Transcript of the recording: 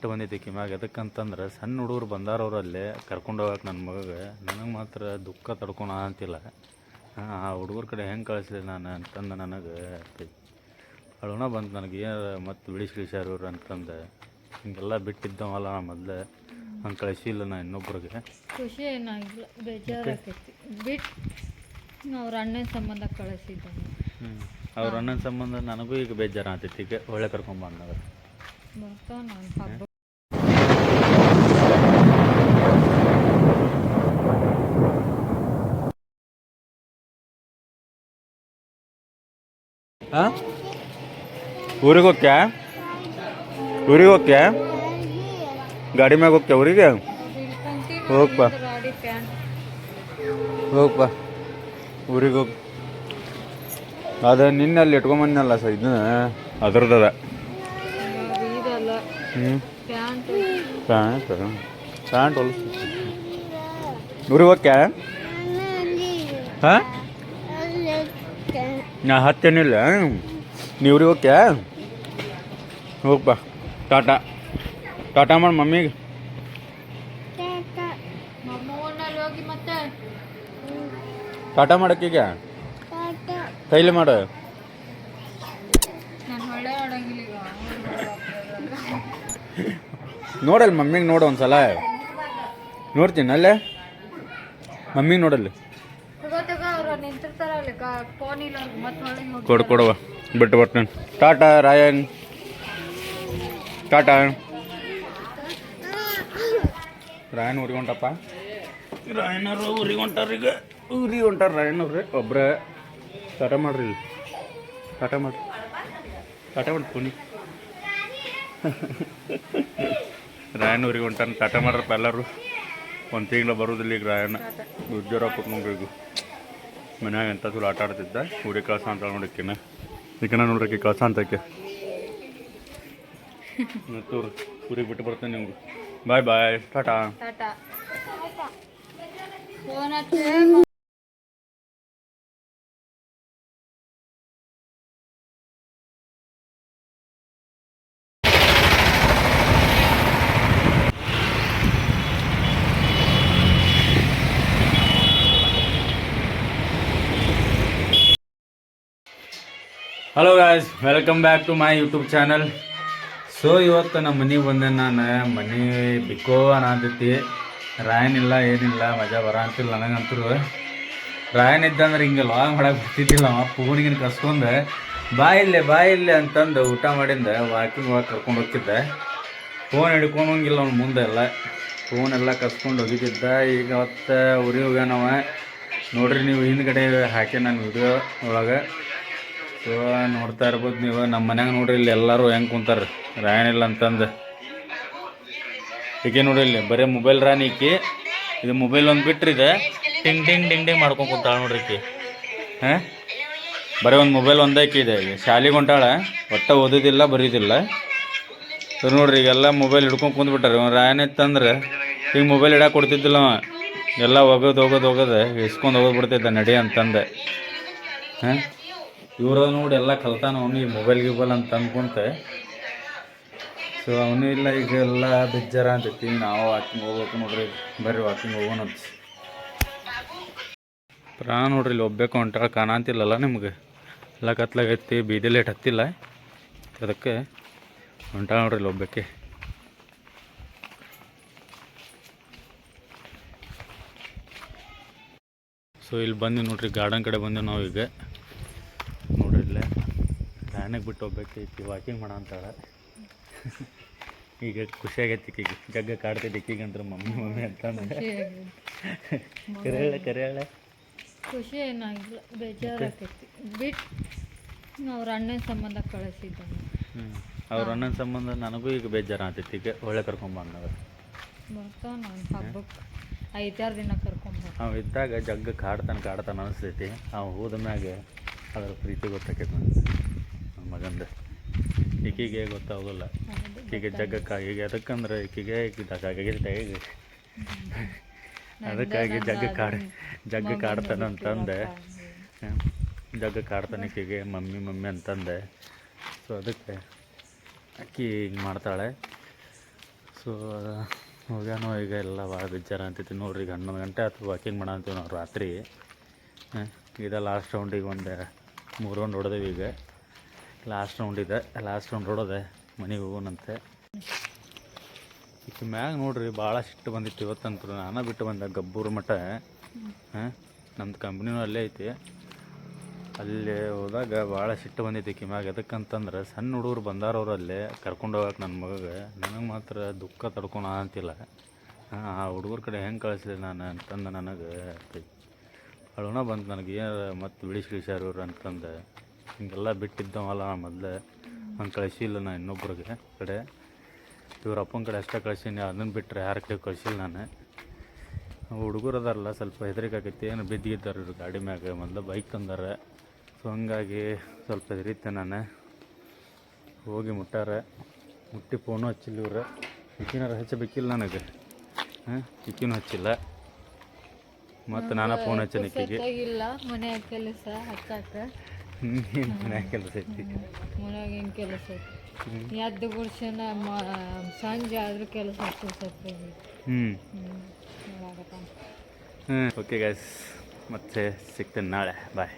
ಇಟ್ಟು ಬಂದೈತಿ ಕಿಮ್ಯಾಗ ಎದಕ್ಕಂತಂದ್ರೆ ಸಣ್ಣ ಹುಡುಗರು ಬಂದಾರವ್ರು ಅಲ್ಲೇ ಕರ್ಕೊಂಡು ಹೋಗಕ್ಕೆ ನನ್ನ ಮಗಗೆ ನನಗೆ ಮಾತ್ರ ದುಃಖ ತಡ್ಕೊಳ ಅಂತಿಲ್ಲ. ಆ ಹುಡುಗರ ಕಡೆ ಹೆಂಗೆ ಕಳಿಸ್ಲಿ ನಾನು ಅಂತಂದು ನನಗೆ ಅಳುಣ ಬಂತು ನನಗೆ ಏನು ಮತ್ತು ಬಿಡಿಸಿ ಗಿಳಿಸ್ಯಾರ ಇವ್ರು ಅಂತಂದು ಹಿಂಗೆಲ್ಲ ಬಿಟ್ಟಿದ್ದವಲ್ಲ ನಾ ಮೊದಲೇ ಹಂಗೆ ಕಳಿಸಿಲ್ಲ ನಾ ಇನ್ನೊಬ್ರಿಗೆ. ಖುಷಿ ಏನಾಗಿಲ್ಲ ಬೇಜಾರಾಗ್ತೈತಿ ಬಿಟ್ಟು ಅವ್ರ ಅಣ್ಣನ ಸಂಬಂಧ ಕಳಿಸಿದ್ದ ಹ್ಞೂ ಅವ್ರ ಅಣ್ಣನ ಸಂಬಂಧ ನನಗೂ ಈಗ ಬೇಜಾರು ಆಗ್ತೈತಿ ಈಗ ಒಳ್ಳೆ ಕರ್ಕೊಂಬಂದಾಗ ಬರ್ತಾವ ಹಾಂ ಊರಿಗೆ ಹೋಗ್ಯಾ ಊರಿಗೆ ಹೋಗ್ಯಾ ಗಾಡಿ ಮ್ಯಾಗ ಹೋಗ್ಯಾ ಊರಿಗೆ? ಹೋಗ್ಪ ಹೋಗ್ಪ ಊರಿಗೆ ಹೋಗಿ. ಅದ ನಿನ್ನೆ ಅಲ್ಲಿ ಇಟ್ಕೊಂಬಂದಲ್ಲ ಸರ್ ಇದನ್ನ? ಅದ್ರದ್ದದ. ಇದಲ್ಲ ಹ್ಞೂ ಪ್ಯಾಂಟ್ ಪ್ಯಾಂಟ್ ಪ್ಯಾಂಟ್ ಹೊಲಿಸ್ ಊರಿಗೆ ಹೋಗ್ಯಾ ಹಾಂ ನಾ ಹತ್ತೇನಿಲ್ಲ. ನೀವ್ರಿ ಓಕೆ ಹೋಗ್ಬಾ ಟಾಟಾ. ಟಾಟಾ ಮಾಡಿ ಮಮ್ಮಿಗೆ. ಟಾಟಾ. ಮಾಡಕ್ಕೀಗ ಕೈಲಿ ಮಾಡು. ನೋಡಲ್ಲ ಮಮ್ಮಿಗೆ ನೋಡು ಒಂದ್ಸಲ. ನೋಡ್ತೀನಿ ಅಲ್ಲೇ? ಮಮ್ಮಿಗೆ ನೋಡಲ್ಲಿ. ಕೊಡು ಕೊಡುವ. ಬಿಟ್ಟು ಬರ್ತೇನೆ. ಟಾಟಾ ರಾಯನ್. ಟಾಟಾ. ರಾಯನ್ ಊರಿಗೆ ಹೊಂಟಪ್ಪ? ರಾಯನವರು ಊರಿಗೆ ಹೊಂಟಾರ ಈಗ. ಊರಿಗೆ ಹೊಂಟಾರ ರಾಯನವ್ರಿ ಒಬ್ರ. ಟಾಟಾ ಮಾಡ್ರಿ ಇಲ್ಲಿ. ಟಾಟಾ ಮಾಡ್ರಿ. ಟಾಟಾ ಮಾಡಿ ಪುನಿ ರಾಯನ್ ಊರಿಗೆ ಹೊಂಟಾನ ಟಾಟಾ ಮಾಡ್ರಪ್ಪ ಎಲ್ಲರೂ. ಒಂದು ತಿಂಗಳು ಬರೋದಿಲ್ಲ ಈಗ ರಾಯಣ್ಣ ಉಜ್ಜರ ಕುಟ್ಕೊಂಡ್ರಿಗೂ ಈಗ. ಮನ್ಯಾಗ ಎಂತ ಚಲೋ ಆಟ ಆಡ್ತಿದ್ದ? ಊರಿಗೆ ಕಳಸ ಅಂತ ನೋಡಿಕ್ಕಿನ ಈಗಿನ ನೋಡ್ರಿ ಕಳ್ಸ ಅಂತಕ್ಕೆ ಮತ್ತು ಊರಿಗೆ ಬಿಟ್ಟು ಬರ್ತೇನೆ ನಿಮ್ಗೆ. Bye bye tata. Hello guys welcome back to my YouTube channel so ಇವತ್ತು ನಮ್ಮ ಮನೆಗೆ ಬಂದೆ ನಾನು. ಮನೆ ಬಿಕ್ಕೋ ರಾಯನ್ ಇಲ್ಲ ಏನಿಲ್ಲ ಮಜಾ ಬರ ಅಂತಿಲ್ಲ ನನಗಂತೂ. ರಾಯನ್ ಇದ್ದಂದ್ರೆ ಹಿಂಗೆ ಲಾಂಗ್ ಹೊಡಕ್ಕೆ ಬರ್ತಿದ್ದಿಲ್ಲ. ಅವ ಪೂಣಿಗಿನ ಕಸ್ಕೊಂಡೆ. ಬಾ ಇಲ್ಲೇ ಬಾ ಇಲ್ಲೇ ಅಂತಂದು ಊಟ ಮಾಡಿಂದ. ವಾಕಿಂಗ್ ವಾಕ್ ಕರ್ಕೊಂಡು ಹೋಗ್ತಿದ್ದೆ. ಫೋನ್ ಹಿಡ್ಕೊಂಡು ಹೋಗಿಲ್ಲ ಅವ್ನು ಮುಂದೆ ಎಲ್ಲ. ಫೋನ್ ಎಲ್ಲ ಕಸ್ಕೊಂಡು ಹೋಗಿದ್ದಿದ್ದ ಈಗ ಅವತ್ತು ಊರಿಗೆ ಹೋಗ್ಯಾನವ. ನೋಡ್ರಿ ನೀವು ಹಿಂದ್ಗಡೆ ಹಾಕಿ ನಾನು ವಿಡಿಯೋ ಒಳಗೆ. ಸೊ ನೋಡ್ತಾ ಇರ್ಬೋದು ನೀವು. ನಮ್ಮ ಮನ್ಯಾಗ ನೋಡ್ರಿ, ಇಲ್ಲಿ ಎಲ್ಲರೂ ಹೆಂಗೆ ಕುಂತಾರೆ ರಾಯಣ ಇಲ್ಲ ಅಂತಂದು. ಈಗ ನೋಡ್ರಿ ಇಲ್ಲಿ, ಬರೀ ಮೊಬೈಲ್ ರಾಣಿ ಈಕಿ. ಇದು ಮೊಬೈಲ್ ಒಂದು ಬಿಟ್ರಿ ಇದೆ ಟಿಂಗ್ ಟಿಂಗ್ ಟಿಂಗ್ ಟಿಂಗ್ ಮಾಡ್ಕೊಂಡು ಕುಂತಾಳ ನೋಡ್ರಿ ಈಕಿ. ಹಾಂ? ಬರೀ ಒಂದು ಮೊಬೈಲ್ ಒಂದೇ ಇಕ್ಕಿ ಇದೆ. ಶಾಲಿಗೆ ಹೊಂಟಾಳ. ಒಟ್ಟ ಓದೋದಿಲ್ಲ, ಬರೀದಿಲ್ಲ. ಸೊ ನೋಡ್ರಿ, ಈಗೆಲ್ಲ ಮೊಬೈಲ್ ಹಿಡ್ಕೊಂಡು ಕುಂದ್ಬಿಟ್ಟಾರೆ ಅವ್ನು ರಾಯನ ಇತ್ತಂದ್ರೆ, ಈಗ ಮೊಬೈಲ್ ಇಡಕ್ಕೆ ಕೊಡ್ತಿದ್ದಿಲ್ಲ ಎಲ್ಲ ಹೋಗೋದು ಹೋಗೋದು ಹೋಗೋದು ಇಸ್ಕೊಂಡು ಹೋಗೋದು ಬಿಡ್ತಿದ್ದ ನಡಿ ಅಂತಂದೆ. ಹಾಂ? ಇವ್ರ ನೋಡಿ ಎಲ್ಲ ಕಲ್ತಾನ ಅವನು ಮೊಬೈಲ್ ಗಿಬಲ್ ಅಂತ ಅಂದ್ಕೊಂತೆ ಸೊ ಅವನು ಇಲ್ಲ, ಈಗ ಎಲ್ಲ ಬೇಜಾರ ಅಂತೈತಿ. ನಾವು ವಾಕಿಂಗ್ ಹೋಗ್ಬೇಕು ನೋಡ್ರಿ, ಬರ್ರಿ ವಾಕಿಂಗ್ ಹೋಗೋಣ ಅಂತ. ಪ್ರಾಣ ನೋಡ್ರಿ, ಇಲ್ಲಿ ಒಬ್ಬೇಕು ಹೊಂಟಾಳ ಕಾಣಂತಿಲ್ಲಲ್ಲ ನಿಮ್ಗೆ? ಎಲ್ಲ ಕತ್ಲಾಗೈತಿ ಬೀದಿ ಲೇಟ್ ಹತ್ತಿಲ್ಲ. ಅದಕ್ಕೆ ಹೊಂಟಾಳ ನೋಡ್ರಿ ಇಲ್ಲಿ ಒಬ್ಬಕ್ಕೆ. ಸೊ ಇಲ್ಲಿ ಬಂದು ನೋಡ್ರಿ, ಗಾರ್ಡನ್ ಕಡೆ ಬಂದು ನಾವು ಈಗ ಡ್ಯಾನಿಗೆ ಬಿಟ್ಟು ಹೋಗ್ಬೇಕೈತಿ ವಾಕಿಂಗ್ ಮಾಡೋ ಅಂತಾಳೆ. ಈಗ ಖುಷಿಯಾಗೈತಿ ಈಕಿಗೆ. ಜಗ್ಗ ಕಾಡ್ತೈತಿ ಈಕಿಗಂದ್ರೆ ಮಮ್ಮಿ ಮಮ್ಮಿ ಅಂತಂದ್ರೆ ಕರೆಯಾಳೆ ಕರೆಯಾಳೆ. ಖುಷಿ ಏನಾಗಿಲ್ಲ ಬೇಜಾರಾಗ್ತೈತಿ ಬಿಟ್ಟು ಅವ್ರ ಅಣ್ಣನ ಸಂಬಂಧ ಕಳಿಸಿದ್ದ ಹ್ಞೂ ಅವ್ರ ಅಣ್ಣನ ಸಂಬಂಧ ನನಗೂ ಈಗ ಬೇಜಾರು ಆಗ್ತೈತಿ ಈಗ ಒಳ್ಳೆ ಕರ್ಕೊಂಬಂದಾಗ ಬರ್ತಾವ ನಾನು ಹಬ್ಬಕ್ಕೆ ಐದಾರು ದಿನ ಕರ್ಕೊಂಬ ಅವ ಇದ್ದಾಗ ಜಗ್ಗ ಕಾಡ್ತಾನೆ ಕಾಡ್ತಾನೆ ಅನಿಸ್ತೈತಿ. ಅವ ಹೋದ ಮ್ಯಾಗೆ ಅದ್ರ ಪ್ರೀತಿ ಗೊತ್ತಾಕೈತಿ ನನಗೆ ಮಗಂದು. ಈಕಿಗೆ ಗೊತ್ತಾಗೋಲ್ಲ ಈಕಿಗೆ ಜಗ್ಗಕ್ಕಾಗಿ ಈಗ ಎದಕ್ಕಂದ್ರೆ ಈಕಿಗೆ ಈಕಿದಾಗೈತೆ ಈಗ ಅದಕ್ಕಾಗಿ ಜಗ್ಗ ಕಾಡ ಜಗ್ಗ ಕಾಡ್ತಾನೆ ಅಂತಂದೆ. ಜಗ್ಗ ಕಾಡ್ತಾನೆ ಈಕಿಗೆ ಮಮ್ಮಿ ಮಮ್ಮಿ ಅಂತಂದೆ. ಸೊ ಅದಕ್ಕೆ ಅಕ್ಕಿ ಹಿಂಗೆ ಮಾಡ್ತಾಳೆ. ಸೊ ಹೋಗ್ಯಾನೋ ಈಗ ಎಲ್ಲ ಭಾಳ ಬೇಜಾರ ಅಂತೈತಿ ನೋಡ್ರಿ ಈಗ ಹನ್ನೊಂದು ಗಂಟೆ ಆಯ್ತು ವಾಕಿಂಗ್ ಮಾಡಂತೀವಿ ನಾವು ರಾತ್ರಿ. ಇದ ಲಾಸ್ಟ್ ರೌಂಡಿಗೆ ಒಂದು ಮೂರು ರೌಂಡ್ ಹೊಡೆದೇವಿ ಈಗ. ಲಾಸ್ಟ್ ರೌಂಡ್ ಇದೆ. ಲಾಸ್ಟ್ ರೌಂಡ್ ಹೊಡೆದೆ ಮನೆಗೆ ಹೋಗೋಣಂತೆ. ಈಗ ಮ್ಯಾಗ ನೋಡ್ರಿ, ಭಾಳ ಸಿಟ್ಟು ಬಂದಿತ್ತು ಇವತ್ತಂತೂ ನಾನು ಬಿಟ್ಟು ಬಂದೆ ಗಬ್ಬೂರು ಮಠ. ಹಾಂ? ನಮ್ದು ಕಂಪ್ನಿನೂ ಅಲ್ಲೇ ಐತಿ. ಅಲ್ಲಿ ಹೋದಾಗ ಭಾಳ ಸಿಟ್ಟು ಬಂದೈತಿ ಕಿಮ್ಯಾಗ ಎದಕ್ಕಂತಂದ್ರೆ ಸಣ್ಣ ಹುಡುಗರು ಬಂದಾರವ್ರು ಅಲ್ಲೇ ಕರ್ಕೊಂಡು ಹೋಗಕ್ಕೆ ನನ್ನ ಮಗಗೆ. ನನಗೆ ಮಾತ್ರ ದುಃಖ ತಡ್ಕೊಳ ಅಂತಿಲ್ಲ. ಹಾಂ, ಆ ಹುಡುಗರ ಕಡೆ ಹೆಂಗೆ ಕಳಿಸ್ಲಿ ನಾನು ಅಂತಂದು ನನಗೆ ಅಳುಣ ಬಂತು ನನಗೆ ಏನು ಮತ್ತೆ ಬಿಡಿಸಿ ಇವ್ರು ಅಂತಂದು. ಹಿಂಗೆಲ್ಲ ಬಿಟ್ಟಿದ್ದವಲ್ಲ ಮೊದಲೇ. ನಾನು ಕಳಿಸಿಲ್ಲ ನಾನು ಇನ್ನೊಬ್ರಿಗೆ ಕಡೆ. ಇವ್ರ ಅಪ್ಪನ ಕಡೆ ಅಷ್ಟೇ ಕಳಿಸೀನಿ ಅದನ್ನು ಬಿಟ್ಟರೆ ಯಾರ ಕಡೆ ಕಳಿಸಿಲ್ಲ ನಾನು. ಹುಡುಗರು ಅದಾರಲ್ಲ ಸ್ವಲ್ಪ ಹೆದರಿಕೆ ಆಗೈತಿ ಏನು ಬಿದ್ದಿದ್ದಾರೆ ಇವ್ರು ಗಾಡಿ ಮ್ಯಾಗ ಮೊದಲು ಬೈಕ್ ತಂದಾರೆ ಸೊ ಹಂಗಾಗಿ ಸ್ವಲ್ಪ ಹೆದರಿತೆ ನಾನು. ಹೋಗಿ ಮುಟ್ಟಾರೆ. ಮುಟ್ಟಿ ಫೋನು ಹಚ್ಚಿಲ್ಲ ಇವ್ರು. ಚಿಕ್ಕಿನಾರು ಹಚ್ಚಬೇಕಿಲ್ಲ ನನಗೆ. ಹಾಂ ಚಿಕ್ಕಿನೂ ಹಚ್ಚಿಲ್ಲ. ಮತ್ತು ನಾನು ಫೋನ್ ಹಚ್ಚಿಲ್ಲ ಇಲ್ಲ ಮನೆ ಕೆಲಸ ಹಚ್ಚಾಕ. ಮನ್ಯಾಗ ಕೆಲಸ ಐತಿ. ಮನ್ಯಾಗ ಏನು ಕೆಲಸ ಐತಿ? ಎದ್ದು ಗುಡ್ಸನ ಸಂಜೆ ಆದರೂ ಕೆಲಸ ಹಚ್ಚಿರ್ತೈತಿ ಹ್ಞೂ ಹ್ಞೂ ಓಕೆ ಗಾಯ್ಸ್ ಮತ್ತೆ ಸಿಗ್ತೇನೆ ನಾಳೆ. ಬಾಯ್